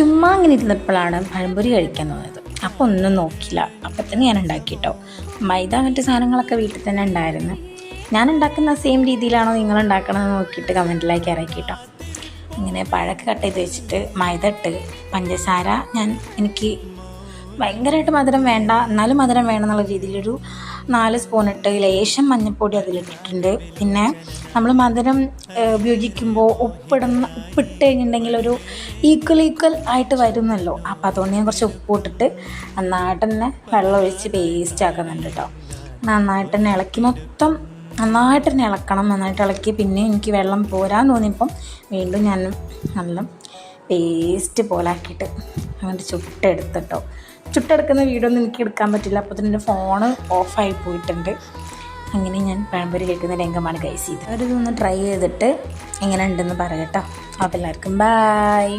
ചുമ്മാ അങ്ങനെ ഇരുന്നപ്പോഴാണ് പഴംപൊരി കഴിക്കാൻ തോന്നിയത്. അപ്പോൾ ഒന്നും നോക്കില്ല അപ്പം തന്നെ ഞാൻ ഉണ്ടാക്കി കേട്ടോ മൈദ മറ്റു സാധനങ്ങളൊക്കെ വീട്ടിൽ തന്നെ ഉണ്ടായിരുന്നു. ഞാൻ ഉണ്ടാക്കുന്ന സെയിം രീതിയിലാണോ നിങ്ങൾ ഉണ്ടാക്കണമെന്ന് നോക്കിയിട്ട് കമന്റിലേക്ക് ഇറക്കി കേട്ടോ ഇങ്ങനെ പഴമൊക്കെ കട്ട് ചെയ്ത് വെച്ചിട്ട് മൈദ ഇട്ട് പഞ്ചസാര ഞാൻ എനിക്ക് ഭയങ്കരമായിട്ട് മധുരം വേണ്ട എന്നാലും മധുരം വേണം എന്നുള്ള രീതിയിലൊരു നാല് സ്പൂൺ ഇട്ട് ലേശം മഞ്ഞൾപ്പൊടി അതിലിട്ടിട്ടുണ്ട്. പിന്നെ നമ്മൾ മധുരം ഉപയോഗിക്കുമ്പോൾ ഉപ്പിടുന്ന ഉപ്പിട്ട് കഴിഞ്ഞിട്ടുണ്ടെങ്കിൽ ഒരു ഈക്വൽ ഈക്വൽ ആയിട്ട് വരുന്നല്ലോ. അപ്പോൾ അതുകൊണ്ട് ഞാൻ കുറച്ച് ഉപ്പ് ഇട്ടിട്ട് നന്നായിട്ട് തന്നെ വെള്ളം ഒഴിച്ച് പേസ്റ്റ് ആക്കുന്നുണ്ട് കേട്ടോ നന്നായിട്ട് തന്നെ ഇളക്കി മൊത്തം നന്നായിട്ട് തന്നെ ഇളക്കണം. നന്നായിട്ട് ഇളക്കി പിന്നെ എനിക്ക് വെള്ളം പോരാൻ തോന്നിയപ്പം വീണ്ടും ഞാൻ നല്ല പേസ്റ്റ് പോലെ ആക്കിയിട്ട് അങ്ങോട്ട് ചുട്ടെടുത്തിട്ടോ. ചുട്ടെടുക്കുന്ന വീഡിയോ ഒന്നും എനിക്ക് എടുക്കാൻ പറ്റില്ല. അപ്പോൾ തന്നെ എന്റെ ഫോണ് ഓഫായി പോയിട്ടുണ്ട്. അങ്ങനെ ഞാൻ പഴംപൊരി കേൾക്കുന്ന രംഗമാണ് കൈസ് ചെയ്തത് അവരിതൊന്ന് ട്രൈ ചെയ്തിട്ട് എങ്ങനെ ഉണ്ടെന്ന് പറയട്ടോ. അപ്പോൾ എല്ലാവർക്കും ബായ്